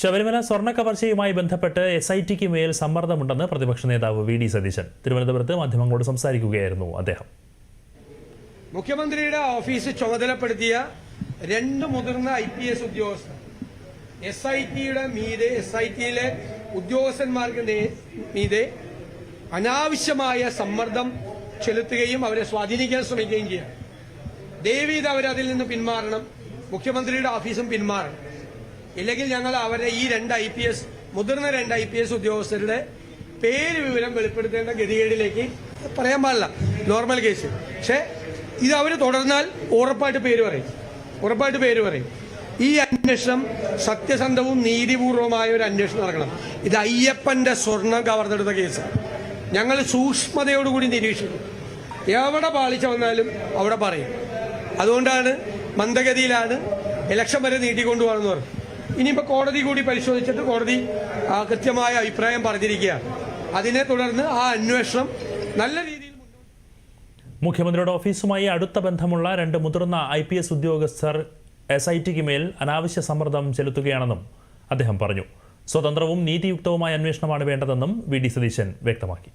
ശബരിമല സ്വർണ കവർച്ചയുമായി ബന്ധപ്പെട്ട് S I ടിക്ക് മേൽ സമ്മർദ്ദമുണ്ടെന്ന് പ്രതിപക്ഷ നേതാവ് വി ഡി സതീശൻ. തിരുവനന്തപുരത്ത് മാധ്യമങ്ങളോട് സംസാരിക്കുകയായിരുന്നു അദ്ദേഹം. മുഖ്യമന്ത്രിയുടെ ഓഫീസ് ചുമതലപ്പെടുത്തിയ രണ്ട് മുതിർന്ന ഐ പി എസ് ഉദ്യോഗസ്ഥർ. എസ് ഐ ടിയുടെ മീതെ എസ് ഐ ടിയിലെ ഉദ്യോഗസ്ഥന്മാർക്ക് മീതെ അനാവശ്യമായ സമ്മർദ്ദം ചെലുത്തുകയും അവരെ സ്വാധീനിക്കാൻ ശ്രമിക്കുകയും ചെയ്യാം ദയവീത് അവരതിൽ നിന്ന് പിന്മാറണം. മുഖ്യമന്ത്രിയുടെ ഓഫീസും പിന്മാറണം. ഇല്ലെങ്കിൽ ഞങ്ങൾ അവരെ ഈ രണ്ട് ഐ പി എസ് മുതിർന്ന രണ്ട് ഐ പി എസ് ഉദ്യോഗസ്ഥരുടെ പേര് വിവരം വെളിപ്പെടുത്തേണ്ട ഗതികേടിലേക്ക് പറയാൻ പാടില്ല. നോർമൽ കേസ് പക്ഷേ ഇത് അവർ തുടർന്നാൽ ഉറപ്പായിട്ട് പേര് പറയും. ഉറപ്പായിട്ട് പേര് പറയും. ഈ അന്വേഷണം സത്യസന്ധവും നീതിപൂർവമായ ഒരു അന്വേഷണം നടക്കണം. ഇത് അയ്യപ്പന്റെ സ്വർണം കവർന്നെടുത്ത കേസ്. ഞങ്ങൾ സൂക്ഷ്മതയോടുകൂടി നിരീക്ഷിക്കും. എവിടെ പാളിച്ച വന്നാലും അവിടെ പറയും. അതുകൊണ്ടാണ് മന്ദഗതിയിലാണ് ഇലക്ഷൻ വരെ നീട്ടിക്കൊണ്ടുപോകണമെന്ന് പറഞ്ഞു. ഇനിയിപ്പോൾ കോടതി കൂടി പരിശോധിച്ചിട്ട് കോടതി കൃത്യമായ അഭിപ്രായം പറഞ്ഞിരിക്കുകയാണ് അതിനെ തുടർന്ന് ആ അന്വേഷണം നല്ല രീതിയിൽ മുഖ്യമന്ത്രിയുടെ ഓഫീസുമായി അടുത്ത ബന്ധമുള്ള രണ്ട് മുതിർന്ന ഐ പി എസ് ഉദ്യോഗസ്ഥർ എസ് ഐ ടിക്ക് മേൽ അനാവശ്യ സമ്മർദ്ദം ചെലുത്തുകയാണെന്നും അദ്ദേഹം പറഞ്ഞു. സ്വതന്ത്രവും നീതിയുക്തവുമായ അന്വേഷണമാണ് വേണ്ടതെന്നും വി ഡി സതീശൻ വ്യക്തമാക്കി.